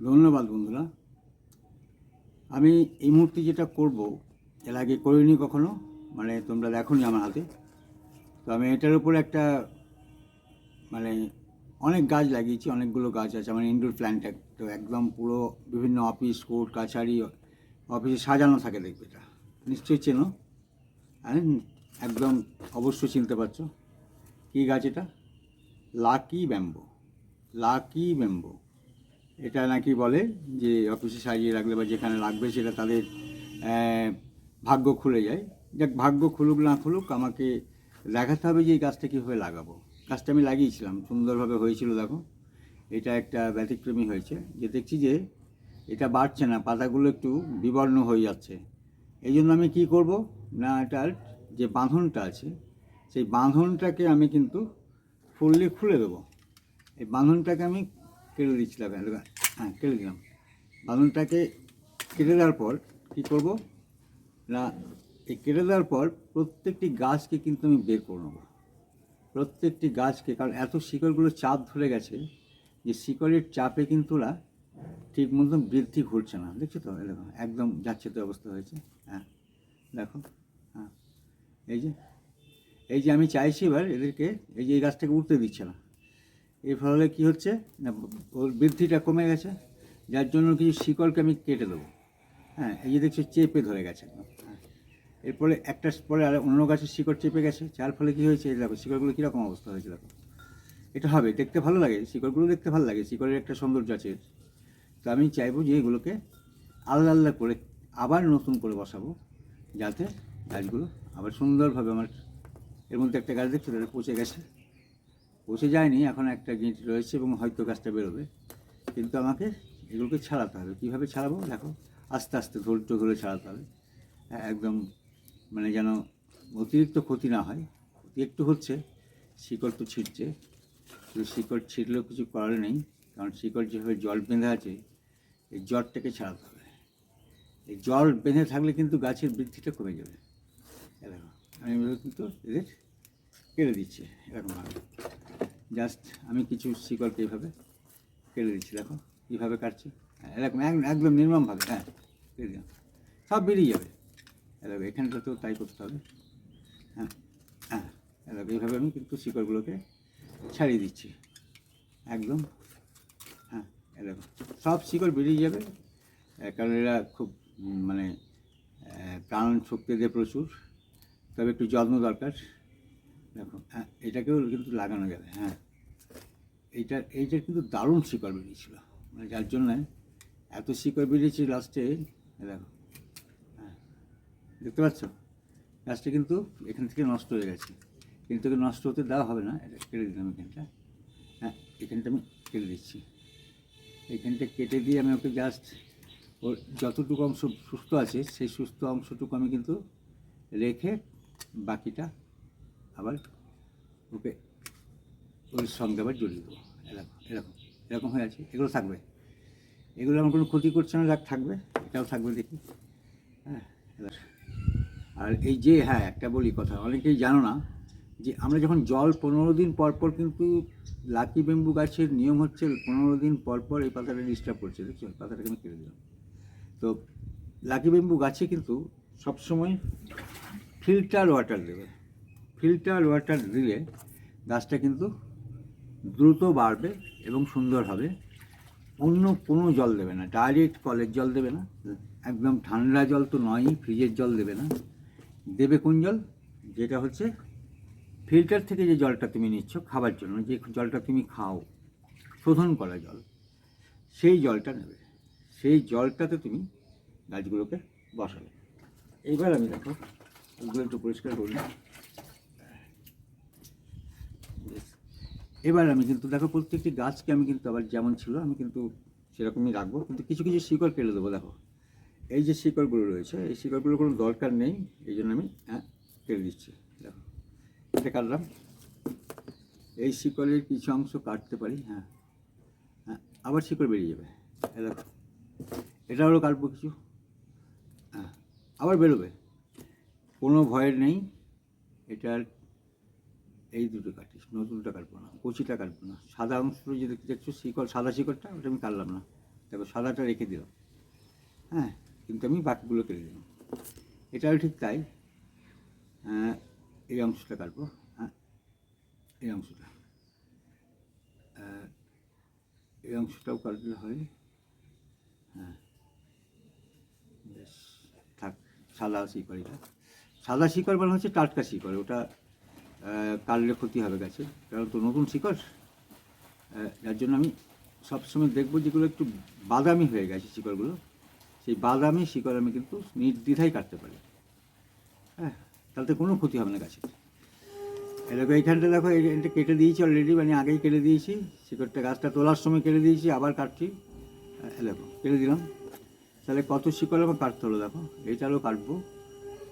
ধন্যবাদ বন্ধুরা। আমি এই মুহূর্তে যেটা করব, এর আগে করিনি কখনো মানে তোমরা দেখোনি আমার হাতে। তো আমি এটার উপর একটা মানে অনেক গাছ লাগিয়েছি, অনেকগুলো গাছ আছে, আমার ইনডোর প্ল্যান্ট তো একদম পুরো বিভিন্ন অফিস কোর্ট কাছারি অফিসে সাজানো থাকে, দেখবে এটা। নিশ্চয়ই চেনো? একদম অবশ্যই চিনতে পারছ। কী গাছ এটা? Lucky bamboo. Lucky bamboo. এটা নাকি বলে যে অফিসে সাজিয়ে রাখলে বা যেখানে রাখবে সেটা তাদের ভাগ্য খুলে যায়। যাক, ভাগ্য খুলুক না খুলুক, আমাকে দেখাতে হবে যে এই গাছটা কীভাবে লাগাবো। গাছটা আমি লাগিয়েছিলাম, সুন্দরভাবে হয়েছিল, দেখো। এটা একটা ব্যতিক্রমী হয়েছে, যে দেখছি যে এটা বাড়ছে না, পাতাগুলো একটু বিবর্ণ হয়ে যাচ্ছে। এই জন্য আমি কি করব? না এটার যে বাঁধনটা আছে, সেই বাঁধনটাকে আমি কিন্তু ফুললি খুলে দেবো। এই বাঁধনটাকে আমি কেটে দিচ্ছিলাম হ্যাঁ কেটে দিলাম বাঁধনটাকে কেটে দেওয়ার পর কী করব? না, এই কেটে দেওয়ার পর প্রত্যেকটি গাছকে কিন্তু আমি বের করে নেব। প্রত্যেকটি গাছকে, কারণ এত শিকড়গুলো চাপ ধরে গেছে যে শিকড়ের চাপে কিন্তু ওরা ঠিক মতন বৃদ্ধি ঘটছে না। দেখছ তো? দেখো, একদম যাচ্ছে তো অবস্থা হয়েছে। হ্যাঁ দেখো হ্যাঁ। এই যে এই যে আমি চাইছি এবার এদেরকে, এই যে এই গাছটাকে উঠতে দিচ্ছে না। এর ফলে কী হচ্ছে? না, ওর বৃদ্ধিটা কমে গেছে, যার জন্য কিছু শিকড়কে আমি কেটে দেবো। হ্যাঁ এই যে দেখছ, চেপে ধরে গেছে। এরপরে একটা পরে আর অন্য গাছের শিকড় চেপে গেছে, যার ফলে কী হয়েছে? দেখো, শিকড়গুলো কীরকম অবস্থা হয়েছে, দেখো। এটা হবে, দেখতে ভালো লাগে, শিকড়গুলো দেখতে ভালো লাগে, শিকড়ের একটা সৌন্দর্য আছে। তো আমি চাইব যে এগুলোকে আলাদা আলাদা করে আবার নতুন করে বসাবো, যাতে গাছগুলো আবার সুন্দরভাবে আমার, এর মধ্যে একটা গাছ দেখছ পচে গেছে। পচে যায়নি, এখন একটা গিঁট রয়েছে এবং হয়তো গাছটা বেরোবে। কিন্তু আমাকে এগুলোকে ছাড়াতে হবে। কীভাবে ছাড়াবো? দেখো, আস্তে আস্তে ধৈর্য ধরে ছাড়াতে হবে। একদম মানে যেন অতিরিক্ত ক্ষতি না হয়। ক্ষতি একটু হচ্ছে, শিকড় তো ছিটছে। কিন্তু শিকড় ছিটলেও কিছু করার নেই, কারণ শিকড় যেভাবে জল বেঁধে আছে, এই জ্বরটাকে ছাড়াতে হবে। এই জল বেঁধে থাকলে কিন্তু গাছের বৃদ্ধিটা কমে যাবে। এ, দেখো, আমি কিন্তু এদের কেটে দিচ্ছি এরকমভাবে। জাস্ট আমি কিছু শিকড়কে এইভাবে কেটে দিচ্ছি দেখো কীভাবে কাটছি। হ্যাঁ, এরকম এক- একদম নির্মমভাবে হ্যাঁ কেটে দিলাম। সব বেরিয়ে যাবে। এরকম এখানটাতেও তাই করতে হবে। হ্যাঁ হ্যাঁ এরকম এইভাবে আমি কিন্তু শিকড়গুলোকে ছাড়িয়ে দিচ্ছি। একদম হ্যাঁ এরকম সব শিকড় বেরিয়ে যাবে। কারণ এরা খুব মানে প্রাণ শক্তি দেয় প্রচুর। তবে একটু যত্ন দরকার। দেখো হ্যাঁ এটাকেও কিন্তু লাগানো যাবে হ্যাঁ। এইটা এইটার কিন্তু দারুণ শিকড় বেরিয়েছিল মানে যার জন্য এত শিকড় বেরিয়েছে লাস্টে দেখো হ্যাঁ দেখতে পাচ্ছ? গাছটা কিন্তু এখান থেকে নষ্ট হয়ে গেছে, কিন্তু নষ্ট হতে দেওয়া হবে না, এটা কেটে দিলাম এখানটা হ্যাঁ এখানটা আমি কেটে দিচ্ছি। এখানটা কেটে দিয়ে আমি ওকে জাস্ট ওর যতটুকু অংশ সুস্থ আছে, সেই সুস্থ অংশটুকু আমি কিন্তু রেখে বাকিটা আবার ওকে ওর সঙ্গে আবার জড়িয়ে দেবো। এরকম এরকম এরকম হয়ে আছে, এগুলো থাকবে। এগুলো আমার কোনো ক্ষতি করছে না যাক থাকবে, এটাও থাকবে দেখি। হ্যাঁ আর এই যে হ্যাঁ একটা বলি কথা, অনেকেই জানো না যে আমরা যখন জল পনেরো দিন পর পর কিন্তু লাকি বেম্বু গাছের নিয়ম হচ্ছে পনেরো দিন পর পর এই পাতাটা ডিস্টার্ব করছে, দেখছ? পাতাটাকে আমি কেটে দিলাম। তো লাকি বেম্বু গাছে কিন্তু সবসময় ফিল্টার ওয়াটার দেবে। ফিল্টার ওয়াটার দিলে গাছটা কিন্তু দ্রুত বাড়বে এবং সুন্দর হবে। অন্য কোনো জল দেবে না, ডাইরেক্ট কলের জল দেবে না, একদম ঠান্ডা জল তো নয়ই, ফ্রিজের জল দেবে না। দেবে কোন জল? যেটা হচ্ছে ফিল্টার থেকে যে জলটা তুমি নিচ্ছ খাবার জন্য, যে জলটা তুমি খাও, শোধন করা জল, সেই জলটা নেবে। সেই জলটাতে তুমি গাছগুলোকে বসাবে এইবার আমি দেখো ওগুলো একটু পরিষ্কার করি এবার আমি কিন্তু, দেখো প্রত্যেকটি গাছকে আমি কিন্তু আবার যেমন ছিল, আমি কিন্তু সেরকমই রাখব, কিন্তু কিছু কিছু শিকড় কেটে দেবো, দেখো। এই যে শিকড়গুলো রয়েছে, এই শিকড়গুলোর কোনো দরকার নেই, এই জন্য আমি হ্যাঁ কেটে দিচ্ছি, দেখো। এটা কাটলাম। এই শিকড়ের কিছু অংশ কাটতে পারি হ্যাঁ। হ্যাঁ আবার শিকড় বেরিয়ে যাবে দেখো। এটা হলো কাটবো কিছু হ্যাঁ আবার বেরোবে। কোনো ভয়ের নেই এটার এই দুটো কাটিস নতুনটা কাটবো না, কচিটা কাটবো না। সাদা অংশটা যে দেখছ, শিকড়, সাদা শিকড়টা, ওটা আমি কাটলাম না। দেখো, সাদাটা রেখে দিলাম। হ্যাঁ কিন্তু আমি বাকিগুলো কেটে দিলাম। এটাও ঠিক তাই। এই অংশটা কাটবো। হ্যাঁ এই অংশটা। এই অংশটাও কাটলে হয়। হ্যাঁ বেশ, থাক, সাদা শিকড় এটা। সাদা শিকড় মানে হচ্ছে টাটকা শিকড়, ওটা কাটলে ক্ষতি হবে গাছে। কারণ তো নতুন শিকড়। যার জন্য আমি সবসময় দেখব যেগুলো একটু বাদামি হয়ে গেছে শিকড়গুলো। সেই বাদামি শিকড় আমি কিন্তু নির্দ্বিধায় কাটতে পারি। হ্যাঁ তাতে কোনো ক্ষতি হবে না গাছের দেখো, এইখানটা দেখো, এই- এটা কেটে দিয়েছি অলরেডি মানে আগেই কেটে দিয়েছি। শিকড়টা গাছটা তোলার সময় কেটে দিয়েছি, আবার কাটছি। দেখো, কেটে দিলাম। তাহলে কত শিকড় আমার কাটতে হলো দেখো। এইটারও কাটবো।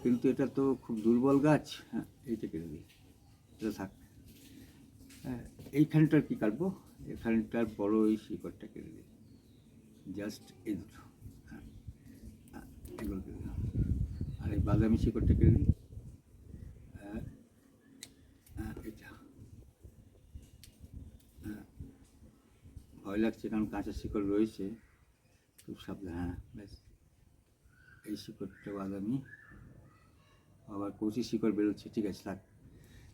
কিন্তু এটা তো খুব দুর্বল গাছ। হ্যাঁ এইটা কেটে এটা থাক। হ্যাঁ এইখানটার কি কাটবো? এখানটার বড় এই শিকড়টা কেটে দিই। জাস্ট এই দুটো। হ্যাঁ হ্যাঁ, এগুলো কেটে আর এই বাদামি শিকড়টা কেটে দিই। হ্যাঁ এটা। ভয় লাগছে কারণ কাঁচা শিকড় রয়েছে। খুব সাবধান। হ্যাঁ ব্যাস। এই শিকড়টা বাদামি। আবার কচি শিকড় বেরোচ্ছে। ঠিক আছে থাক।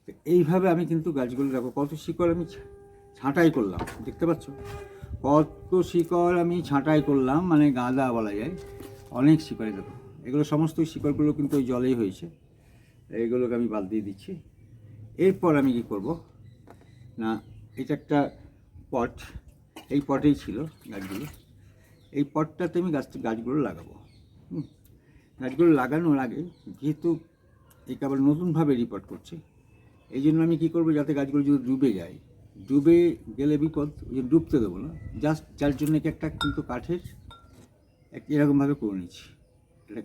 তো এইভাবে আমি কিন্তু গাছগুলো দেখো কত শিকড় আমি ছাঁটাই করলাম, দেখতে পাচ্ছ? কত শিকড় আমি ছাঁটাই করলাম মানে গাঁদা বলা যায়। অনেক শিকড়ে দেখো। এগুলো সমস্ত শিকড়গুলো কিন্তু ওই জলেই হয়েছে। এইগুলোকে আমি বাদ দিয়ে দিচ্ছি। এরপর আমি কি করব? না, এটা একটা পট। এই পটেই ছিল গাছগুলো। এই পটটাতে আমি গাছ গাছগুলো লাগাবো। গাছগুলো লাগানোর আগে যেহেতু এটা আবার নতুনভাবে রিপোর্ট করছে এই জন্য আমি কী করব, যাতে গাছগুলো যদি ডুবে যায়। ডুবে গেলে বিপদ জন্য ডুবতে দেবো না। জাস্ট যার জন্য একটা কিন্তু কাঠের এক এরকমভাবে করে নিচ্ছি। এটা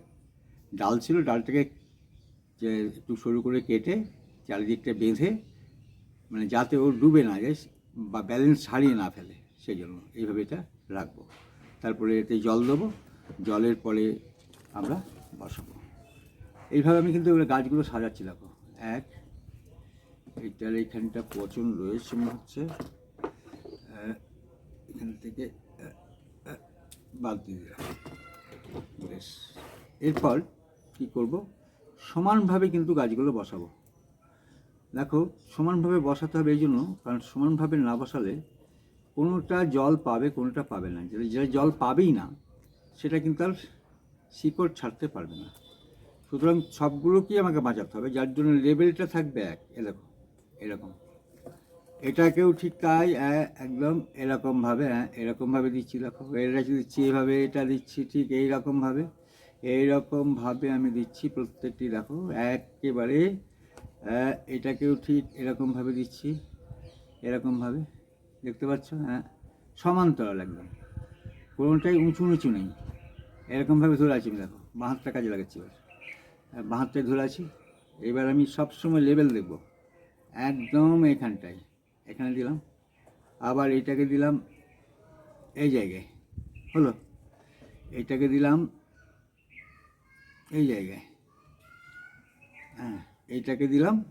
ডাল ছিল, ডালটাকে যে একটু সরু করে কেটে চারিদিকটা বেঁধে মানে যাতে ও ডুবে না যায় বা ব্যালেন্স হারিয়ে না ফেলে, সেই জন্য এইভাবে এটা রাখব। তারপরে এতে জল দেবো, জলের পরে আমরা বসাবো। এইভাবে আমি কিন্তু গাছগুলো সাজাচ্ছি, দেখো। এক এইটার এইখানটা পচন রয়েছে মনে হচ্ছে। এখান থেকে বাদ দিয়ে বেশ। এরপর কী করব? সমানভাবে কিন্তু গাছগুলো বসাবো। দেখো, সমানভাবে বসাতে হবে এই জন্য, কারণ সমানভাবে না বসালে কোনোটা জল পাবে, কোনোটা পাবে না। যেটা যেটা জল পাবেই না, সেটা কিন্তু আর শিকড় ছাড়তে পারবে না। সুতরাং সবগুলোকেই আমাকে বাঁচাতে হবে, যার জন্য লেভেলটা থাকবে এক। এ দেখো। এরকম। এটাকেও ঠিক তাই একদম এরকমভাবে হ্যাঁ এরকমভাবে দিচ্ছি দেখো এটা দিচ্ছি এইভাবে এটা দিচ্ছি ঠিক এইরকমভাবে এইরকমভাবে আমি দিচ্ছি প্রত্যেকটি দেখো একেবারে এটাকেও ঠিক এরকমভাবে দিচ্ছি এরকমভাবে দেখতে পাচ্ছ হ্যাঁ সমান্তরাল একদম কোনোটাই উঁচু নিচু নেই এরকমভাবে ধরে আছি আমি দেখো বাঁ হাতটা কাজে লাগাচ্ছি এবার হ্যাঁ, বাঁ ধরে আছি এবার আমি সবসময় লেভেল দেখব একদম এখানটায়। এখানে দিলাম। আবার এটাকে দিলাম এই জায়গায়। হলো? এটাকে দিলাম এই জায়গায়। হ্যাঁ এইটাকে দিলাম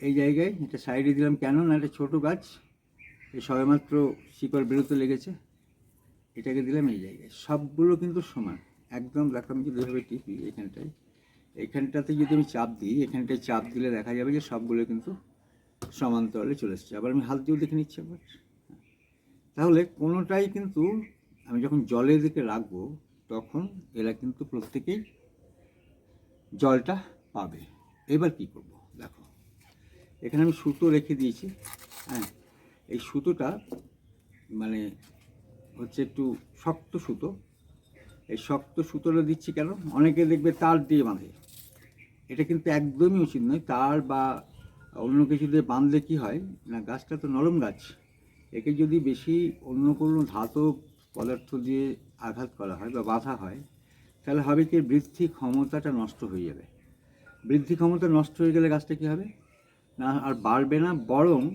এই জায়গায়। এটা সাইডে দিলাম কেন? না, এটা ছোটো গাছ। এই সবেমাত্র শিকড় বেরোতে লেগেছে। এটাকে দিলাম এই জায়গায়। সবগুলো কিন্তু সমান। একদম দেখো আমি যদি এভাবে টিপি এখানটায়। এখানটাতে যদি আমি চাপ দিই, এখানটায় চাপ দিলে দেখা যাবে যে সবগুলো কিন্তু সমান্তরালে চলে এসছে। আবার আমি হাত দিয়েও দেখে নিচ্ছি একবার তাহলে কোনোটাই কিন্তু আমি যখন জলের দিকে রাখব, তখন এরা কিন্তু প্রত্যেকেই জলটা পাবে। এবার কি করব? দেখো, এখানে আমি সুতো রেখে দিয়েছি। হ্যাঁ এই সুতোটা মানে হচ্ছে একটু শক্ত সুতো। এই শক্ত সুতোটা দিচ্ছি কেন? অনেকে দেখবে তার দিয়ে বাঁধে। এটা কিন্তু একদমই উচিত নয়। তার বা অন্য কিছু দিয়ে বাঁধলে কী হয়? না, গাছটা তো নরম গাছ। একে যদি বেশি অন্য কোনো ধাতব পদার্থ দিয়ে আঘাত করা হয় বা বাঁধা হয়, তাহলে হবে কি বৃদ্ধি ক্ষমতাটা নষ্ট হয়ে যাবে। বৃদ্ধি ক্ষমতা নষ্ট হয়ে গেলে গাছটা কী হবে? না, আর বাড়বে না, বরং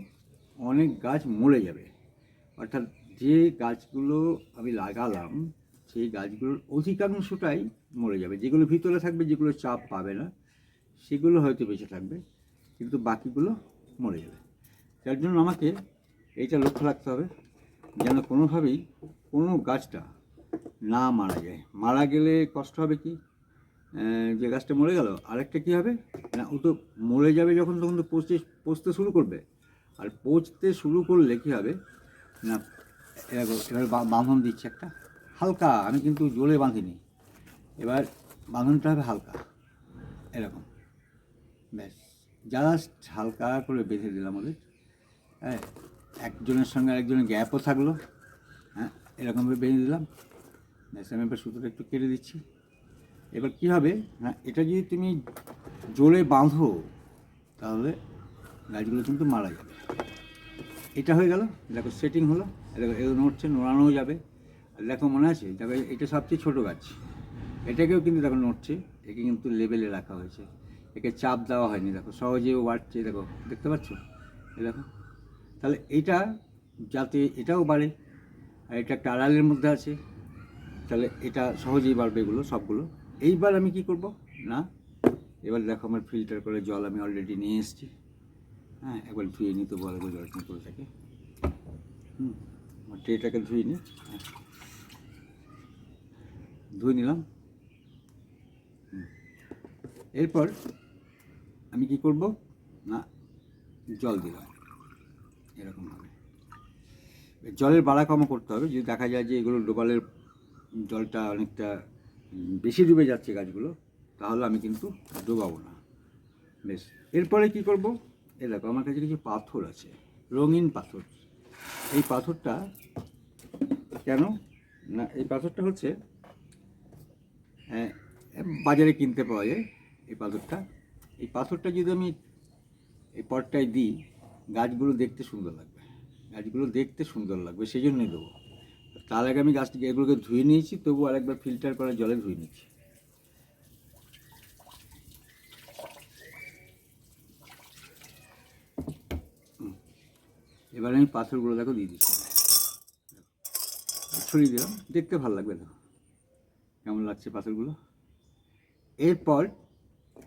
অনেক গাছ মরে যাবে। অর্থাৎ যে গাছগুলো আমি লাগালাম, সেই গাছগুলোর অধিকাংশটাই মরে যাবে। যেগুলো ভিতরে থাকবে, যেগুলো চাপ পাবে না সেগুলো হয়তো বেঁচে থাকবে, কিন্তু বাকিগুলো মরে যাবে। যার জন্য আমাকে এইটা লক্ষ্য রাখতে হবে, যেন কোনোভাবেই কোনো গাছটা না মারা যায়। মারা গেলে কষ্ট হবে কি? যে গাছটা মরে গেল, আরেকটা কী হবে? না, ও তো মরে যাবে যখন তখন তো পচতে পচতে শুরু করবে। আর পচতে শুরু করলে কী হবে? না এবার বাঁধন দিচ্ছে একটা, হালকা, আমি কিন্তু জোরে বাঁধিনি। এবার বাঁধনটা হবে হালকা, এরকম। ব্যাস জাস্ট হালকা করে বেঁধে দিলাম ওদের। হ্যাঁ একজনের সঙ্গে আরেকজনের গ্যাপও থাকল। হ্যাঁ এরকমভাবে বেঁধে দিলাম। ব্যাস, আমি এবার সুতোটা একটু কেটে দিচ্ছি। এবার কী হবে? না এটা যদি তুমি জোরে বাঁধো, তাহলে গাছগুলো কিন্তু মারা যাবে। এটা হয়ে গেল। দেখো সেটিং হলো। দেখো এগুলো নড়ছে, নড়ানোও যাবে। আর দেখো, মনে আছে? দেখো, এটা সবচেয়ে ছোটো গাছ। এটাকেও কিন্তু দেখো, নড়ছে। একে কিন্তু লেভেলে রাখা হয়েছে। একে চাপ দেওয়া হয়নি, দেখো সহজেও বাড়ছে দেখো, দেখতে পাচ্ছ? দেখো। তাহলে এটা যাতে এটাও বাড়ে, আর এটা একটা আড়ালের মধ্যে আছে, তাহলে এটা সহজেই বাড়বে এগুলো, সবগুলো। এইবার আমি কি করব? না, এবার দেখো আমার ফিল্টার করে জল আমি অলরেডি নিয়ে এসেছি। হ্যাঁ একবার ধুয়ে নিতে বলে জলটা করে থাকে। হুম, আমার ট্রেটাকে ধুয়ে নিই হ্যাঁ। ধুয়ে নিলাম। এরপর আমি কি করব? না জল দিলাম এরকমভাবে জলের বাড়া কমও করতে হবে। যদি দেখা যায় যে এগুলো ডোবালের জলটা অনেকটা বেশি ডুবে যাচ্ছে গাছগুলো তাহলে আমি কিন্তু ডোবাবো না। বেশ। এরপরে কি করব? এ দেখো আমার কাছে কিছু পাথর আছে রঙিন পাথর। এই পাথরটা কেন? না এই পাথরটা হচ্ছে হ্যাঁ, বাজারে কিনতে পাওয়া যায় এই পাথরটা। এই পাথরটা যদি আমি এই পটটায় দিই, গাছগুলো দেখতে সুন্দর লাগবে। গাছগুলো দেখতে সুন্দর লাগবে সেই জন্যই দেবো। তার আগে আমি গাছটিকে এগুলোকে ধুয়ে নিয়েছি তবু আরেকবার ফিল্টার করা জলে ধুয়ে হুম। এবার আমি পাথরগুলো দেখো দিয়ে দিচ্ছি। ছড়িয়ে দিলাম। দেখতে ভালো লাগবে, দেখো। কেমন লাগছে পাথরগুলো? এরপর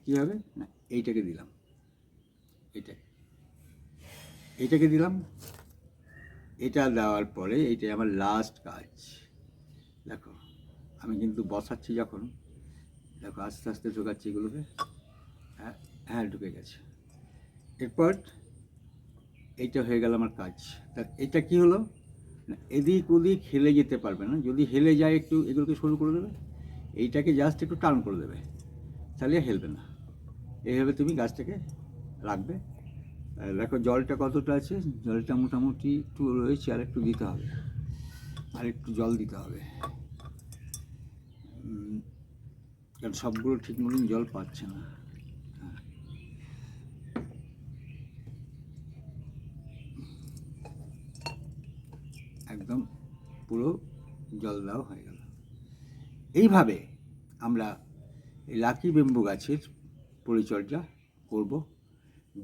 কী হবে? না, এইটাকে দিলাম। এটা এইটাকে দিলাম। এটা দেওয়ার পরে এইটাই আমার লাস্ট কাজ। দেখো, আমি কিন্তু বসাচ্ছি যখন, দেখো আস্তে আস্তে ঢোকাচ্ছি এগুলোকে। হ্যাঁ হ্যাঁ ঢুকে গেছে। এরপর এইটা হয়ে গেল আমার কাজ। তা এটা কি হলো? না, এদিক ওদিক হেলে যেতে পারবে না। যদি হেলে যায় একটু এগুলোকে শুরু করে দেবে। এইটাকে জাস্ট একটু টার্ন করে দেবে। তাহলে হেলবে না। এইভাবে তুমি গাছটাকে রাখবে। দেখো জলটা কতটা আছে? জলটা মোটামুটি একটু রয়েছে, আর একটু দিতে হবে। আর একটু জল দিতে হবে। কারণ সবগুলো ঠিক মতন জল পাচ্ছে না। একদম পুরো জল দেওয়া হয়ে গেল। এইভাবে আমরা এই লাকি বেম্বু গাছের পরিচর্যা করব।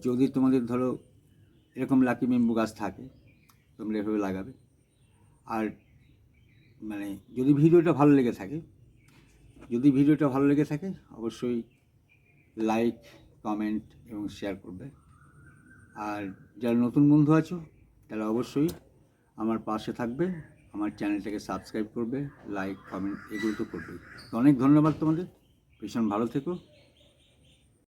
যদি তোমাদের ধরো এরকম লাকি মেম্বু গাছ থাকে, তোমরা এভাবে লাগাবে। আর মানে যদি ভিডিওটা ভালো লেগে থাকে, যদি ভিডিওটা ভালো লেগে থাকে, অবশ্যই লাইক কমেন্ট এবং শেয়ার করবে। আর যারা নতুন বন্ধু আছো, তারা অবশ্যই আমার পাশে থাকবে, আমার চ্যানেলটাকে সাবস্ক্রাইব করবে লাইক কমেন্ট এগুলো তো করবেই। অনেক ধন্যবাদ তোমাদের। ভীষণ ভালো থেকো।